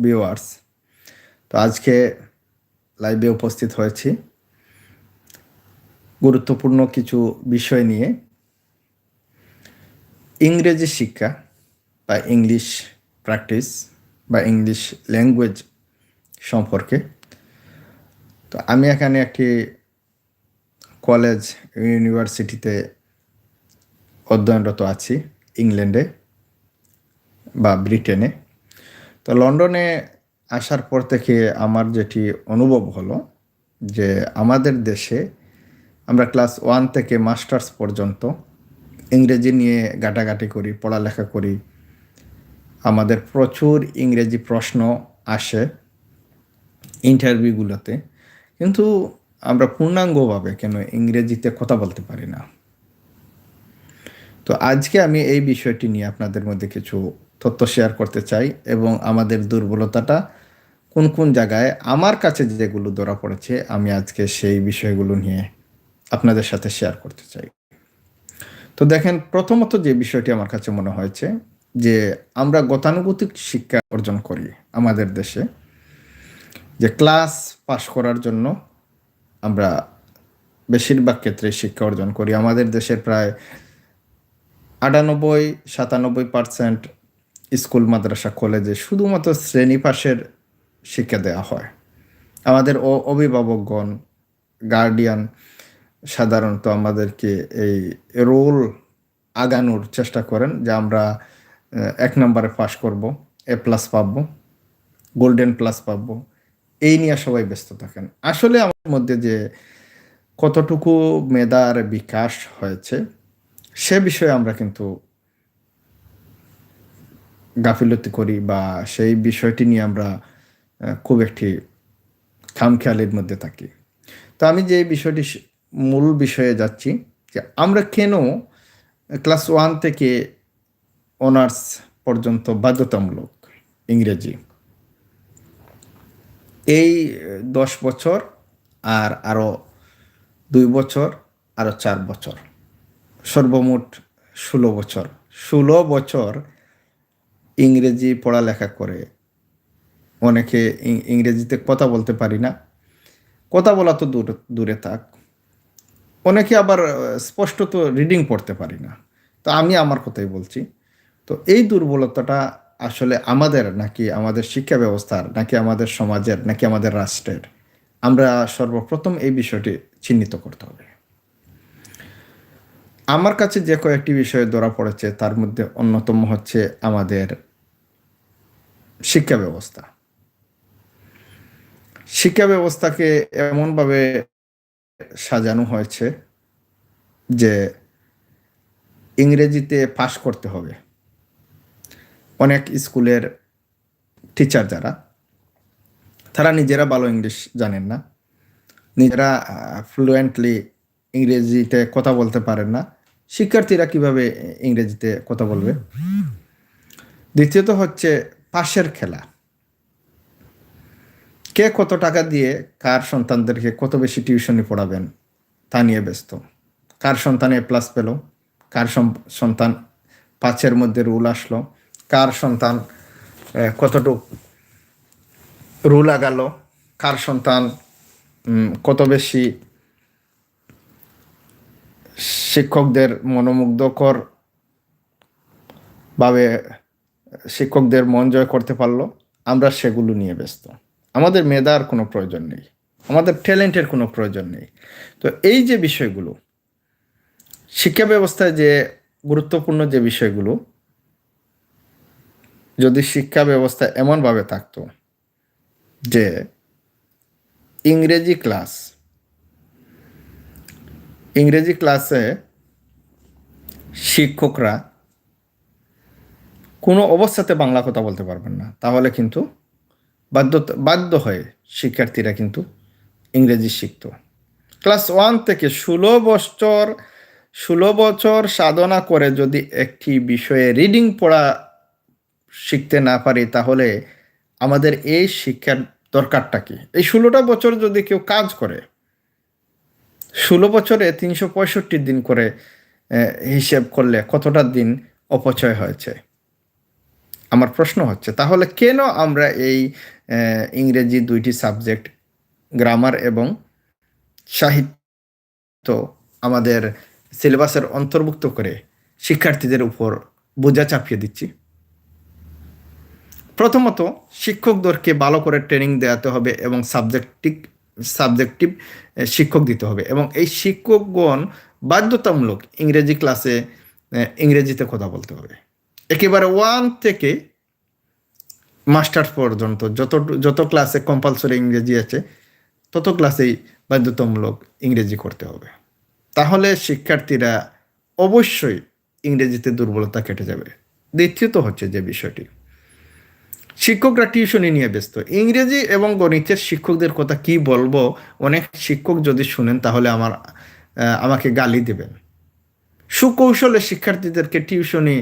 Viewers তো আজকে লাইভে উপস্থিত হয়েছি। গুরুত্বপূর্ণ কিছু বিষয় নিয়ে। ইংরেজি শিক্ষা বা ইংলিশ প্র্যাকটিস বা ইংলিশ ল্যাঙ্গুয়েজ সম্পর্কে। তো আমি এখানে একটি কলেজ ইউনিভার্সিটিতে অধ্যয়নরত আছি ইংল্যান্ডে বা ব্রিটেনে তো লন্ডনে আসার পর থেকে আমার যেটি অনুভব হলো যে আমাদের দেশে আমরা ক্লাস ওয়ান থেকে মাস্টার্স পর্যন্ত ইংরেজি নিয়ে ঘাটাঘাটি করি, পড়ালেখা করি। আমাদের প্রচুর ইংরেজি প্রশ্ন আসে ইন্টারভিউগুলোতে। কিন্তু আমরা পূর্ণাঙ্গভাবে কেন ইংরেজিতে কথা বলতে পারি না? তো আজকে আমি এই বিষয়টি নিয়ে আপনাদের মধ্যে কিছু তথ্য শেয়ার করতে চাই এবং আমাদের দুর্বলতাটা কোন কোন জায়গায় আমার কাছে যেগুলো ধরা পড়েছে, আমি আজকে সেই বিষয়গুলো নিয়ে আপনাদের সাথে শেয়ার করতে চাই। তো দেখেন, প্রথমত যে বিষয়টি আমার কাছে মনে হয়েছে যে আমরা গতানুগতিক শিক্ষা অর্জন করি আমাদের দেশে, যে ক্লাস পাশ করার জন্য আমরা বেশিরভাগ ক্ষেত্রে শিক্ষা অর্জন করি। আমাদের দেশের প্রায় আটানব্বই, সাতানব্বই পার্সেন্ট স্কুল, মাদ্রাসা, কলেজে শুধুমাত্র শ্রেণি পাশের শিক্ষা দেওয়া হয়। আমাদের অভিভাবকগণ গার্ডিয়ান সাধারণত আমাদেরকে এই রোল আগানোর চেষ্টা করেন যে আমরা এক নম্বরে পাশ করব এ প্লাস পাবো গোল্ডেন প্লাস পাবো, এই নিয়ে সবাই ব্যস্ত থাকেন। আসলে আমার মধ্যে যে কতটুকু মেধার বিকাশ হয়েছে, সে বিষয়ে আমরা কিন্তু গাফিলতি করি বা সেই বিষয়টি নিয়ে আমরা খুব একটি খামখেয়ালির মধ্যে থাকি। তো আমি যে বিষয়টি মূল বিষয়ে যাচ্ছি যে আমরা কেন ক্লাস ওয়ান থেকে অনার্স পর্যন্ত বাধ্যতামূলক ইংরেজি? এই দশ বছর আর আরও দুই বছর, আরও চার বছর, সর্বমোট ষোলো বছর। ষোলো বছর ইংরেজি পড়ালেখা করে। অনেকে ইংরেজিতে কথা বলতে পারি না। কথা বলা তো দূর, দূরে থাক। অনেকে আবার স্পষ্টত রিডিং পড়তে পারি না। তো আমি আমার কথাই বলছি। তো এই দুর্বলতাটা আসলে আমাদের নাকি আমাদের শিক্ষা ব্যবস্থার, নাকি আমাদের সমাজের, নাকি আমাদের রাষ্ট্রের? আমরা সর্বপ্রথম এই বিষয়টি চিহ্নিত করতে হবে। আমার কাছে যে কয়েকটি বিষয়ে ধরা পড়েছে, তার মধ্যে অন্যতম হচ্ছে আমাদের শিক্ষা ব্যবস্থা। শিক্ষা ব্যবস্থাকে এমনভাবে সাজানো হয়েছে যে ইংরেজিতে পাশ করতে হবে। অনেক স্কুলের টিচার যারা, তারা নিজেরা ভালো ইংলিশ জানেন না। নিজেরা ফ্লুয়েন্টলি ইংরেজিতে কথা বলতে পারেন না। শিক্ষার্থীরা কীভাবে ইংরেজিতে কথা বলবে? দ্বিতীয়ত হচ্ছে পাশের খেলা। কে কত টাকা দিয়ে কার সন্তানদেরকে কত বেশি টিউশনি পড়াবেন তা নিয়ে ব্যস্ত। কার সন্তান এ প্লাস পেল? কার সন্তান পাঁচের মধ্যে রুল আসলো? কার সন্তান কতটুক রুল আগাল? কার সন্তান কত বেশি শিক্ষকদের মনোমুগ্ধকর ভাবে শিক্ষকদের মন জয় করতে পারল, আমরা সেগুলো নিয়ে ব্যস্ত। আমাদের মেধার কোনো প্রয়োজন নেই। আমাদের ট্যালেন্টের কোনো প্রয়োজন নেই। তো এই যে বিষয়গুলো, শিক্ষা ব্যবস্থায় যে গুরুত্বপূর্ণ যে বিষয়গুলো, যদি শিক্ষা ব্যবস্থা এমনভাবে থাকতো যে ইংরেজি ক্লাস ইংরেজি ক্লাসে শিক্ষকরা কোনো অবস্থাতে বাংলা কথা বলতে পারবেন না। তাহলে কিন্তু বাধ্য বাধ্য হয়ে শিক্ষার্থীরা কিন্তু ইংরেজি শিখত। ক্লাস ওয়ান থেকে ষোলো বছর ষোলো বছর সাধনা করে যদি একটি বিষয়ে রিডিং পড়া শিখতে না পারি, তাহলে আমাদের এই শিক্ষার দরকারটা কি? এই ষোলোটা বছর যদি কেউ কাজ করে ষোলো বছরে তিনশো পঁয়ষট্টি দিন করে হিসেব করলে কতটা দিন অপচয় হয়েছে? আমার প্রশ্ন হচ্ছে, তাহলে কেন আমরা এই ইংরেজি দুইটি সাবজেক্ট, গ্রামার এবং সাহিত্য আমাদের সিলেবাসের অন্তর্ভুক্ত করে শিক্ষার্থীদের উপর বোঝা চাপিয়ে দিচ্ছি? প্রথমত, শিক্ষকদেরকে ভালো করে ট্রেনিং দেওয়াতে হবে এবং সাবজেক্টিভ সাবজেক্টিভ শিক্ষক দিতে হবে। এবং এই শিক্ষকগণ বাধ্যতামূলক ইংরেজি ক্লাসে ইংরেজিতে কথা বলতে হবে। একেবারে ওয়ান থেকে মাস্টার্স পর্যন্ত যত যত ক্লাসে কম্পালসরি ইংরেজি আছে, তত ক্লাসেই বাধ্যতামূলক ইংরেজি করতে হবে। তাহলে শিক্ষার্থীরা অবশ্যই ইংরেজিতে দুর্বলতা কেটে যাবে। দ্বিতীয়ত হচ্ছে যে বিষয়টি শিক্ষকরা টিউশনি নিয়ে ব্যস্ত। ইংরেজি এবং গণিতের শিক্ষকদের কথা কি বলব? অনেক শিক্ষক যদি শুনেন তাহলে আমার আমাকে গালি দেবেন। সুকৌশলে শিক্ষার্থীদেরকে টিউশনি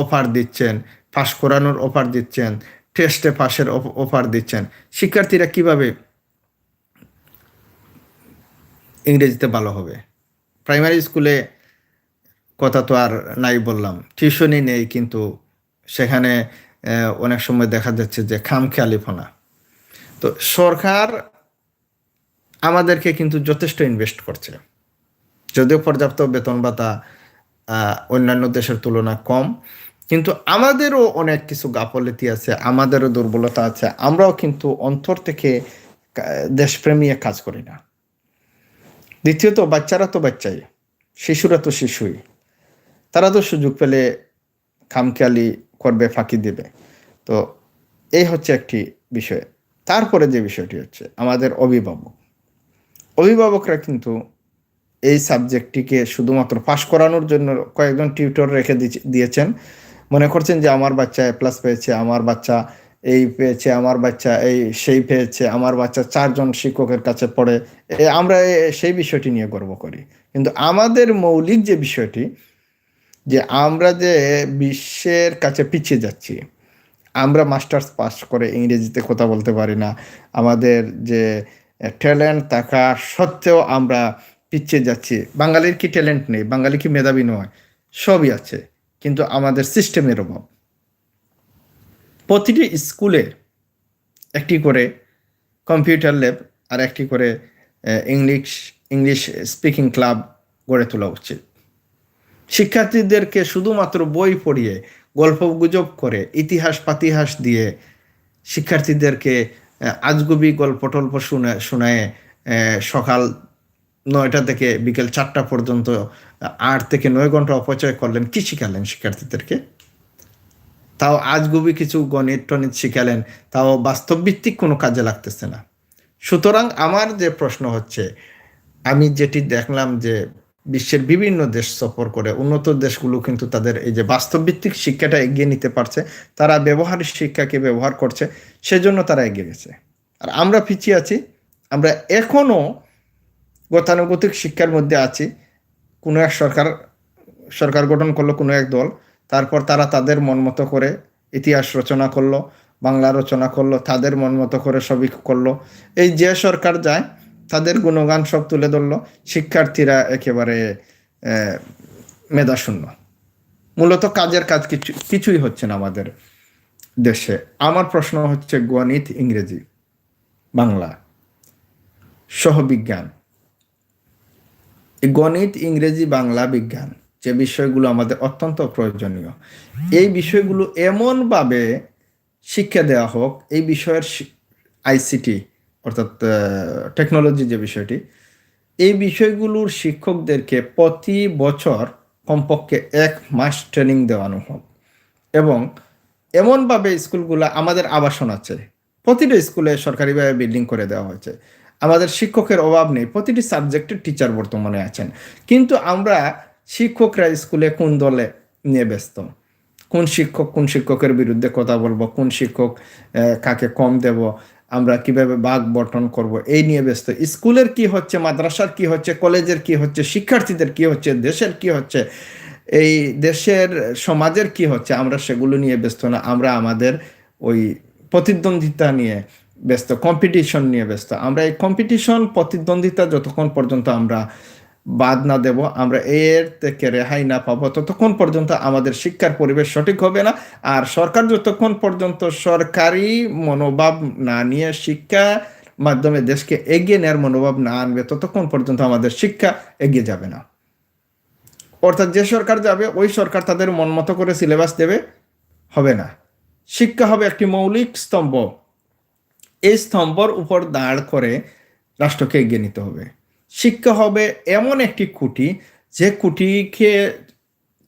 অফার দিচ্ছেন, পাশ করানোর অফার দিচ্ছেন, টেস্টে পাশের অফার দিচ্ছেন। শিক্ষার্থীরা কীভাবে ইংরেজিতে ভালো হবে? প্রাইমারি স্কুলে কথা তো আর নাই বললাম। টিউশনই নেই কিন্তু সেখানে অনেক সময় দেখা যাচ্ছে যে খামখেয়ালিপনা তো সরকার আমাদেরকে কিন্তু যথেষ্ট ইনভেস্ট করছে। যদিও পর্যাপ্ত বেতন ভাতা অন্যান্য দেশের তুলনায় কম, কিন্তু আমাদেরও অনেক কিছু গাফলতি আছে, আমাদেরও দুর্বলতা আছে, আমরাও কিন্তু অন্তর থেকে দেশপ্রেমিয়ে কাজ করি না। দ্বিতীয়ত, বাচ্চারা তো বাচ্চাই, শিশুরা তো শিশুই। তারা তো সুযোগ পেলে খামখেয়ালি করবে, ফাঁকি দেবে। তো এই হচ্ছে একটি বিষয়। তারপরে যে বিষয়টি হচ্ছে, আমাদের অভিভাবক। অভিভাবকরা কিন্তু এই সাবজেক্টটিকে শুধুমাত্র পাশ করানোর জন্য কয়েকজন টিউটর রেখে দিয়েছেন। মনে করছেন যে, আমার বাচ্চা এ প্লাস পেয়েছে, আমার বাচ্চা এই পেয়েছে, আমার বাচ্চা এই সেই পেয়েছে, আমার বাচ্চা চারজন শিক্ষকের কাছে পড়ে। আমরা সেই বিষয়টি নিয়ে গর্ব করি। কিন্তু আমাদের মৌলিক যে বিষয়টি যে আমরা যে বিশ্বের কাছে পিছিয়ে যাচ্ছি, আমরা মাস্টার্স পাস করে ইংরেজিতে কথা বলতে পারি না, আমাদের যে ট্যালেন্ট থাকা সত্ত্বেও আমরা পিছিয়ে যাচ্ছি। বাঙালির কি ট্যালেন্ট নেই, বাঙালি কি মেধাবী নয়, সবই আছে, কিন্তু আমাদের সিস্টেমের অভাব। প্রতিটি স্কুলে একটি করে কম্পিউটার ল্যাব আর একটি করে ইংলিশ ইংলিশ স্পিকিং ক্লাব গড়ে তোলা উচিত। শিক্ষার্থীদেরকে শুধুমাত্র বই পড়িয়ে গল্প গুজব করে, ইতিহাস পাতিহাস দিয়ে শিক্ষার্থীদেরকে আজগুবি গল্প টল্প শুনে, শোনায় সকাল নয়টা থেকে বিকেল চারটা পর্যন্ত আট থেকে নয় ঘণ্টা অপচয় করলেন। কি শিখালেন শিক্ষার্থীদেরকে? তাও আজগুবি কিছু গণিত টনিত শিখালেন, তাও বাস্তবভিত্তিক কোনো কাজে লাগতেছে না। সুতরাং আমার যে প্রশ্ন হচ্ছে, আমি যেটি দেখলাম যে বিশ্বের বিভিন্ন দেশ সফর করে, উন্নত দেশগুলো কিন্তু তাদের এই যে বাস্তবভিত্তিক শিক্ষাটা এগিয়ে নিতে পারছে, তারা ব্যবহারিক শিক্ষাকে ব্যবহার করছে, সেজন্য তারা এগিয়ে গেছে। আর আমরা পিছিয়ে আছি, আমরা এখনও গতানুগতিক শিক্ষার মধ্যে আছি, কোনো এক সরকার সরকার গঠন করল কোনো এক দল, তারপর তারা তাদের মন মতো করে ইতিহাস রচনা করল, বাংলা রচনা করল, তাদের মন মতো করে সবই করল, এই যে সরকার যায় তাদের গুণগান সব তুলে ধরলো। শিক্ষার্থীরা একেবারে মেধাশূন্য। মূলত কাজের কাজ কিছু, কিছুই হচ্ছে না আমাদের দেশে। আমার প্রশ্ন হচ্ছে গণিত, ইংরেজি, বাংলা, সহবিজ্ঞান। গণিত, ইংরেজি, বাংলা, বিজ্ঞান যে বিষয়গুলো আমাদের অত্যন্ত প্রয়োজনীয়, এই বিষয়গুলো এমনভাবে শিক্ষা দেওয়া হোক, এই বিষয়ের আইসিটি অর্থাৎ টেকনোলজি যে বিষয়টি, এই বিষয়গুলোর শিক্ষকদেরকে প্রতি বছর কমপক্ষে এক মাস ট্রেনিং দেওয়ানো হোক। এবং এমনভাবে স্কুলগুলো আমাদের আবাসন আছে। প্রতিটা স্কুলে সরকারিভাবে বিল্ডিং করে দেওয়া হয়েছে। আমাদের শিক্ষকের অভাব নেই। প্রতিটি সাবজেক্টের টিচার বর্তমানে আছেন। কিন্তু আমরা শিক্ষকরা স্কুলে কোন দলে নিয়ে ব্যস্ত? কোন শিক্ষক কোন শিক্ষকের বিরুদ্ধে কথা বলব? কোন শিক্ষক কাকে কম দেব? আমরা কীভাবে বাঘ বটন করব, এই নিয়ে ব্যস্ত। স্কুলের কি হচ্ছে, মাদ্রাসার কি হচ্ছে, কলেজের কি হচ্ছে, শিক্ষার্থীদের কি হচ্ছে, দেশের কি হচ্ছে, এই দেশের সমাজের কি হচ্ছে, আমরা সেগুলো নিয়ে ব্যস্ত না। আমরা আমাদের ওই প্রতিদ্বন্দ্বিতা নিয়ে ব্যস্ত কম্পিটিশন নিয়ে ব্যস্ত। আমরা এই কম্পিটিশন প্রতিদ্বন্দ্বিতা যতক্ষণ পর্যন্ত আমরা বাদ না দেব, আমরা এর থেকে রেহাই না পাবো। ততক্ষণ পর্যন্ত আমাদের শিক্ষার পরিবেশ সঠিক হবে না। আর সরকার যতক্ষণ পর্যন্ত সরকারি মনোভাব না নিয়ে শিক্ষা মাধ্যমে দেশকে এগিয়ে নেওয়ার মনোভাব না আনবে, ততক্ষণ পর্যন্ত আমাদের শিক্ষা এগিয়ে যাবে না। অর্থাৎ যে সরকার যাবে, ওই সরকার তাদের মন মতো করে সিলেবাস দেবে, হবে না। শিক্ষা হবে একটি মৌলিক স্তম্ভ। এই স্তম্ভর উপর দাঁড় করে রাষ্ট্রকে এগিয়ে নিতে হবে। শিক্ষা হবে এমন একটি খুঁটি, যে খুঁটিকে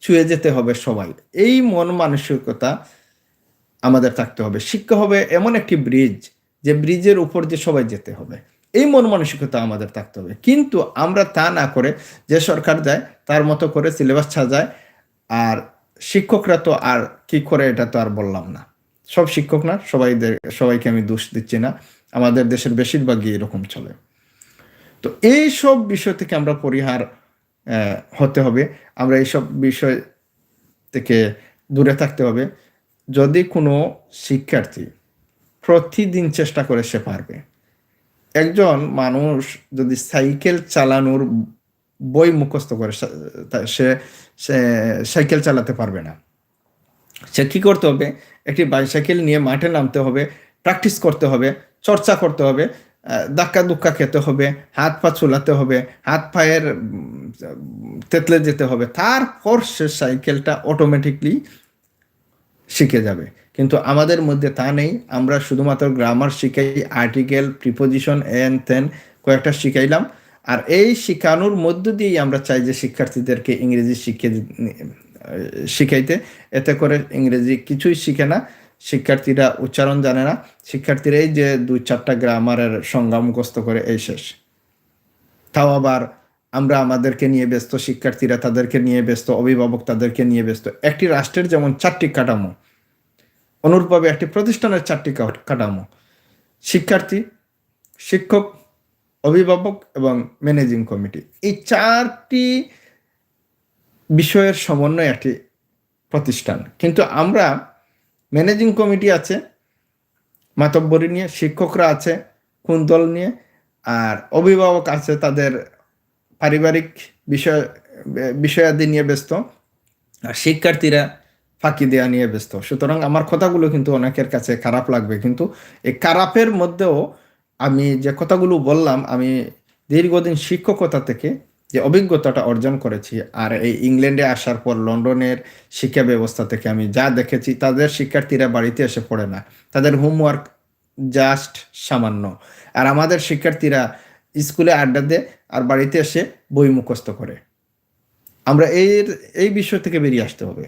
ছুঁয়ে যেতে হবে সবাই। এই মন মানসিকতা আমাদের থাকতে হবে। শিক্ষা হবে এমন একটি ব্রিজ যে ব্রিজের উপর যে সবাই যেতে হবে। এই মন মানসিকতা আমাদের থাকতে হবে। কিন্তু আমরা তা না করে যে সরকার যায় তার মতো করে সিলেবাস সাজায়, আর শিক্ষকরা তো আর কি করে এটা তো আর বললাম না। সব শিক্ষক না সবাই সবাইকে আমি দোষ দিচ্ছি না। আমাদের দেশের বেশিরভাগই এরকম চলে। তো এই সব বিষয় থেকে আমরা পরিহার হতে হবে। আমরা এইসব বিষয় থেকে দূরে থাকতে হবে। যদি কোনো শিক্ষার্থী প্রতিদিন চেষ্টা করে সে পারবে। একজন মানুষ যদি সাইকেল চালানোর বই মুখস্থ করে সে সাইকেল চালাতে পারবে না। সে কি করতে হবে? একটি বাইসাইকেল নিয়ে মাঠে নামতে হবে, প্র্যাকটিস করতে হবে, চর্চা করতে হবে। ধাক্কা দুক্কা খেতে হবে, হাত পা চুলাতে হবে, হাত পায়ের তেতলে যেতে হবে, তারপর সে সাইকেলটা অটোমেটিকলি শিখে যাবে। কিন্তু আমাদের মধ্যে তা নেই। আমরা শুধুমাত্র গ্রামার শিখাই আর্টিকেল প্রিপোজিশন এন তেন কয়েকটা শিখাইলাম। আর এই শিখানোর মধ্য দিয়েই আমরা চাই যে শিক্ষার্থীদেরকে ইংরেজি শিখে শিখাইতে। এতে করে ইংরেজি কিছুই শিখে না। শিক্ষার্থীরা উচ্চারণ জানে না। শিক্ষার্থীরাই যে দুই চারটা গ্রামারের সংজ্ঞা মুখস্থ করে, এই শেষ। তাও আবার আমরা আমাদেরকে নিয়ে ব্যস্ত, শিক্ষার্থীরা তাদেরকে নিয়ে ব্যস্ত, অভিভাবক তাদেরকে নিয়ে ব্যস্ত। একটি রাষ্ট্রের যেমন চারটি কাঠামো, অনুরূপভাবে একটি প্রতিষ্ঠানের চারটি কাঠামো। শিক্ষার্থী, শিক্ষক, অভিভাবক এবং ম্যানেজিং কমিটি। এই চারটি বিষয়ের সমন্বয় একটি প্রতিষ্ঠান। কিন্তু আমরা ম্যানেজিং কমিটি আছে, মাতব্বরী নিয়ে, শিক্ষকরা আছে কুন্তল নিয়ে, আর অভিভাবক আছে তাদের পারিবারিক বিষয়, বিষয়াদি নিয়ে ব্যস্ত, আর শিক্ষার্থীরা ফাঁকি দেওয়া নিয়ে ব্যস্ত। সুতরাং আমার কথাগুলো কিন্তু অনেকের কাছে খারাপ লাগবে, কিন্তু এই খারাপের মধ্যেও আমি যে কথাগুলো বললাম, আমি দীর্ঘদিন শিক্ষকতা থেকে যে অভিজ্ঞতাটা অর্জন করেছি। আর এই ইংল্যান্ডে আসার পর লন্ডনের শিক্ষা ব্যবস্থা থেকে আমি যা দেখেছি, তাদের শিক্ষার্থীরা বাড়িতে এসে পড়ে না। তাদের হোমওয়ার্ক জাস্ট সামান্য। আর আমাদের শিক্ষার্থীরা স্কুলে আড্ডা দেয় আর বাড়িতে এসে বই মুখস্থ করে। আমরা এর, এই বিষয় থেকে বেরিয়ে আসতে হবে।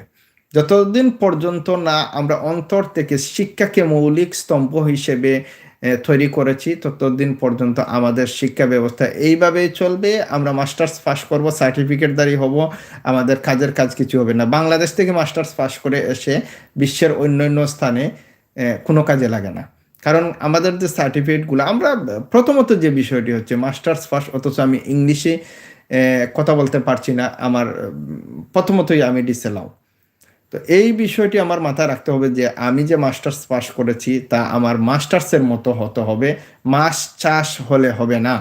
যতদিন পর্যন্ত না আমরা অন্তর থেকে শিক্ষাকে মৌলিক স্তম্ভ হিসেবে তৈরি করেছি। ততদিন পর্যন্ত আমাদের শিক্ষা ব্যবস্থা এইভাবেই চলবে। আমরা মাস্টার্স পাস করব সার্টিফিকেটদারি হব। আমাদের কাজের কাজ কিছু হবে না। বাংলাদেশ থেকে মাস্টার্স পাস করে এসে বিশ্বের অন্যান্য স্থানে কোনো কাজে লাগে না। কারণ আমাদের যে সার্টিফিকেটগুলো, আমরা প্রথমত যে বিষয়টি হচ্ছে মাস্টার্স পাস, অথচ আমি ইংলিশে কথা বলতে পারছি না। আমার প্রথমতই আমি ডিসেলাও তো এই বিষয়টি আমার মাথায় রাখতে হবে যে আমি যে মাস্টার্স পাস করেছি তা আমার মাস্টার্সের মতো হতে হবে। মাস চাষ হলে হবে না।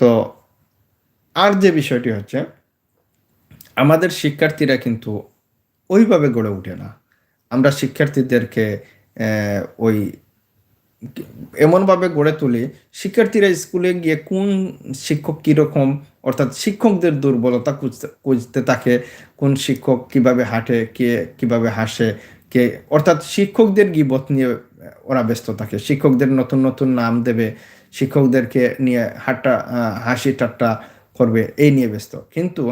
তো আর যে বিষয়টি হচ্ছে, আমাদের শিক্ষার্থীরা কিন্তু ওইভাবে গড়ে ওঠে না। আমরা শিক্ষার্থীদেরকে ওই এমনভাবে গড়ে তুলি, শিক্ষার্থীরা স্কুলে গিয়ে কোন শিক্ষক কীরকম, অর্থাৎ শিক্ষকদের দুর্বলতা খুঁজতে খুঁজতে থাকে, কোন শিক্ষক কীভাবে হাঁটে, কে কীভাবে হাসে, কে, অর্থাৎ শিক্ষকদের গিবত নিয়ে ওরা ব্যস্ত থাকে। শিক্ষকদের নতুন নতুন নাম দেবে, শিক্ষকদেরকে নিয়ে হাট্টা হাসি ঠাট্টা করবে, এই নিয়ে ব্যস্ত। কিন্তু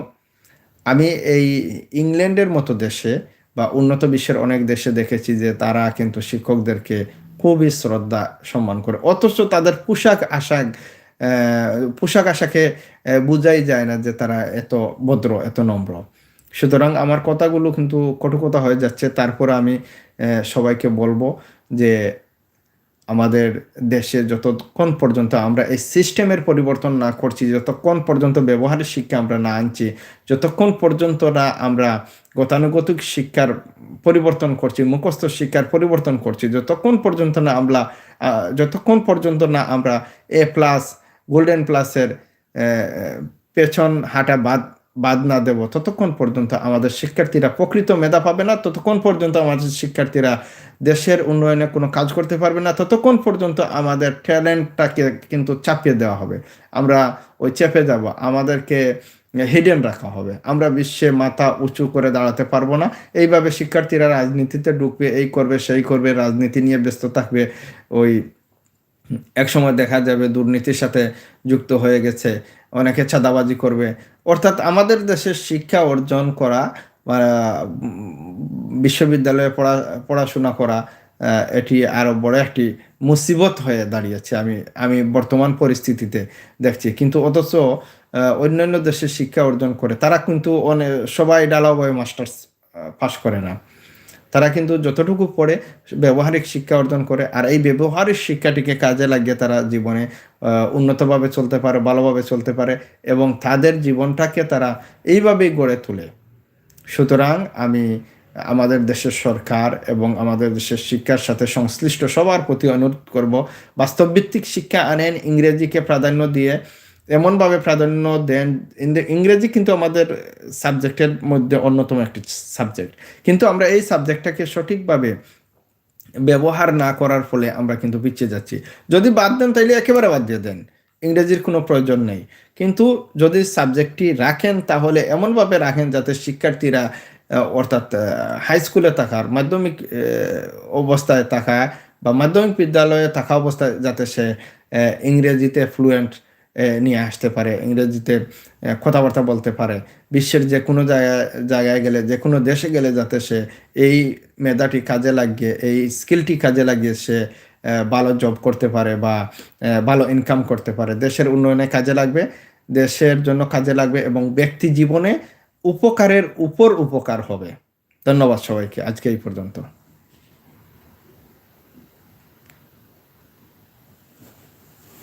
আমি এই ইংল্যান্ডের মতো দেশে বা উন্নত বিশ্বের অনেক দেশে দেখেছি যে তারা কিন্তু শিক্ষকদেরকে খুবই শ্রদ্ধা সম্মান করে। অথচ তাদের পোশাক আশাক পোশাক আশাকে বোঝাই যায় না যে তারা এত ভদ্র, এত নম্র। সুতরাং আমার কথাগুলো কিন্তু কটুকতা হয়ে যাচ্ছে। তারপর আমি সবাইকে বলব যে আমাদের দেশে যতক্ষণ পর্যন্ত আমরা এই সিস্টেমের পরিবর্তন না করছি, যতক্ষণ পর্যন্ত ব্যবহারিক শিক্ষা আমরা না আনছি, যতক্ষণ পর্যন্ত না আমরা গতানুগতিক শিক্ষার পরিবর্তন করছি, মুখস্থ শিক্ষার পরিবর্তন করছি, যতক্ষণ পর্যন্ত না আমরা যতক্ষণ পর্যন্ত না আমরা এ প্লাস গোল্ডেন প্লাসের পেছন হাঁটা বাদ বাদ না দেব। ততক্ষণ পর্যন্ত আমাদের শিক্ষার্থীরা প্রকৃত মেধা পাবে না, ততক্ষণ পর্যন্ত আমাদের শিক্ষার্থীরা দেশের উন্নয়নে কোনো কাজ করতে পারবে না, ততক্ষণ পর্যন্ত আমাদের ট্যালেন্টটাকে কিন্তু চাপিয়ে দেওয়া হবে। আমরা ওই চেপে যাব, আমাদেরকে হিডেন রাখা হবে। আমরা বিশ্বে মাথা উঁচু করে দাঁড়াতে পারব না। এইভাবে শিক্ষার্থীরা রাজনীতিতে ঢুকবে, এই করবে, সেই করবে, রাজনীতি নিয়ে ব্যস্ত থাকবে। ওই একসময় দেখা যাবে দুর্নীতির সাথে যুক্ত হয়ে গেছে, অনেকে চাঁদাবাজি করবে অর্থাৎ আমাদের দেশের শিক্ষা অর্জন করা বিশ্ববিদ্যালয়ে পড়া, পড়াশোনা করা এটি আরও বড় একটি মুসিবত হয়ে দাঁড়িয়েছে আমি আমি বর্তমান পরিস্থিতিতে দেখছি। কিন্তু অথচ অন্যান্য দেশের শিক্ষা অর্জন করে তারা কিন্তু অনেক সবাই ডালাবয় মাস্টার্স পাশ করে না। তারা কিন্তু যতটুকু পড়ে ব্যবহারিক শিক্ষা অর্জন করে, আর এই ব্যবহারিক শিক্ষাটিকে কাজে লাগিয়ে তারা জীবনে উন্নতভাবে চলতে পারে, ভালোভাবে চলতে পারে এবং তাদের জীবনটাকে তারা এইভাবেই গড়ে তোলে। সুতরাং আমি আমাদের দেশের সরকার এবং আমাদের দেশের শিক্ষার সাথে সংশ্লিষ্ট সবার প্রতি অনুরোধ করব, বাস্তবভিত্তিক শিক্ষা আনেন ইংরেজিকে প্রাধান্য দিয়ে এমনভাবে প্রাধান্য দেন ইংরেজি কিন্তু আমাদের সাবজেক্টের মধ্যে অন্যতম একটি সাবজেক্ট কিন্তু আমরা এই সাবজেক্টটাকে সঠিকভাবে ব্যবহার না করার ফলে আমরা কিন্তু পিছিয়ে যাচ্ছি। যদি বাদ দেন, তাইলে একেবারে বাদ দিয়ে দেন। ইংরেজির কোনো প্রয়োজন নেই। কিন্তু যদি সাবজেক্টটি রাখেন, তাহলে এমনভাবে রাখেন যাতে শিক্ষার্থীরা অর্থাৎ হাই স্কুলে থাকার, মাধ্যমিক অবস্থায় থাকা বা মাধ্যমিক বিদ্যালয়ে থাকা অবস্থায় যাতে সে ইংরেজিতে ফ্লুয়েন্ট নিয়ে আসতে পারে, ইংরেজিতে কথাবার্তা বলতে পারে। বিশ্বের যে কোনো জায়গায় জায়গায় গেলে, যে কোনো দেশে গেলে যাতে সে এই মেধাটি কাজে লাগিয়ে, এই স্কিলটি কাজে লাগিয়ে সে ভালো জব করতে পারে বা ভালো ইনকাম করতে পারে। দেশের উন্নয়নে কাজে লাগবে, দেশের জন্য কাজে লাগবে এবং ব্যক্তি জীবনে উপকারের উপর উপকার হবে। ধন্যবাদ সবাইকে, আজকে এই পর্যন্ত।